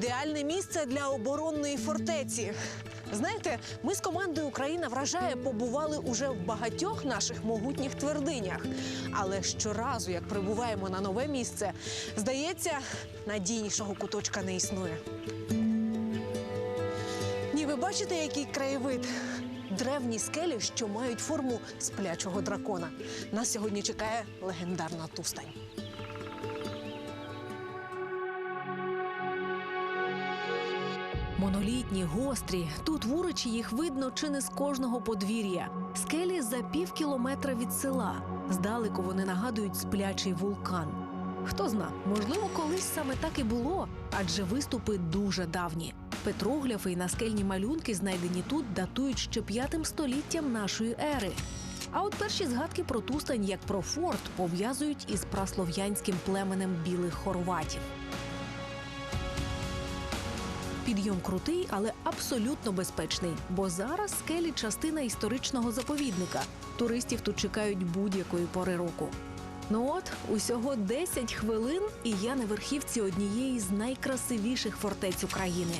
Ідеальне місце для оборонної фортеці. Знаєте, ми з командою Україна вражає побували уже в багатьох наших могутніх твердинях. Але щоразу, як прибуваємо на нове місце, здається, надійнішого куточка не існує. Ні, ви бачите, який краєвид? Древні скелі, що мають форму сплячого дракона. Нас сьогодні чекає легендарна тустань. Монолітні, гострі. Тут в Уричі їх видно чи не з кожного подвір'я. Скелі за пів кілометра від села. Здалеку вони нагадують сплячий вулкан. Хто зна, можливо, колись саме так і було, адже виступи дуже давні. Петрогляфи і наскельні малюнки, знайдені тут, датують ще п'ятим століттям нашої ери. А от перші згадки про Тустань як про форт пов'язують із праслов'янським племенем білих хорватів. Підйом крутий, але абсолютно безпечний, бо зараз скелі частина історичного заповідника. Туристів тут чекають будь-якої пори року. Ну от, усього 10 хвилин, і я на верхівці однієї з найкрасивіших фортець України.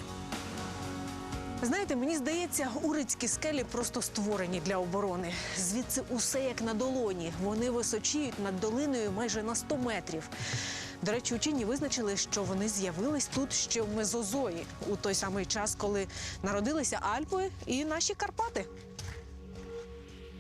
Знаєте, мені здається, урицькі скелі просто створені для оборони. Звідси усе як на долоні. Вони височіють над долиною майже на 100 метрів. До речі, учені визначили, що вони з'явились тут ще в Мезозої, у той самий час, коли народилися Альпи і наші Карпати.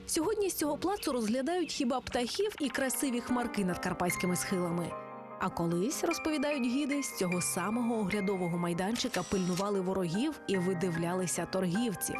Сьогодні з цього плацу розглядають хіба птахів і красиві хмарки над карпатськими схилами. А колись, розповідають гіди, з цього самого оглядового майданчика пильнували ворогів і видивлялися торгівців.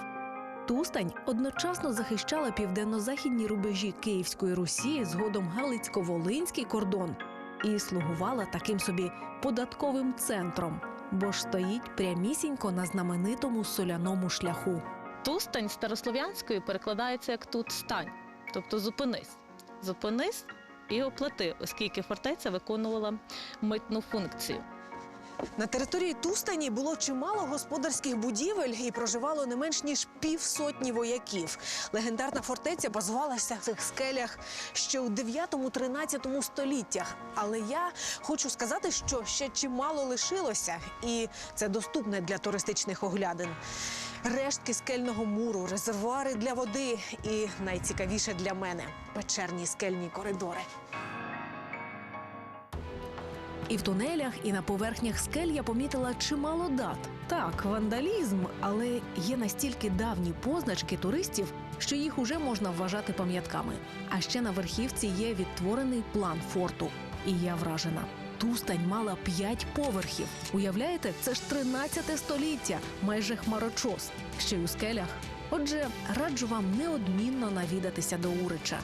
Тустань одночасно захищала південно-західні рубежі Київської Русі, згодом Галицько-Волинський кордон, і слугувала таким собі податковим центром, бо ж стоїть прямісінько на знаменитому соляному шляху. Тустань старослов'янською перекладається як тут стань, тобто зупинись. Зупинись і оплати, оскільки фортеця виконувала митну функцію. На території Тустані було чимало господарських будівель і проживало не менш ніж півсотні вояків. Легендарна фортеця базувалася в цих скелях ще у 9-13 століттях. Але я хочу сказати, що ще чимало лишилося, і це доступне для туристичних оглядин. Рештки скельного муру, резервуари для води і найцікавіше для мене печерні скельні коридори. І в тунелях, і на поверхнях скель я помітила чимало дат. Так, вандалізм, але є настільки давні позначки туристів, що їх уже можна вважати пам'ятками. А ще на верхівці є відтворений план форту. І я вражена. Тустань мала п'ять поверхів. Уявляєте, це ж 13 століття, майже хмарочос, ще й у скелях. Отже, раджу вам неодмінно навідатися до Урича.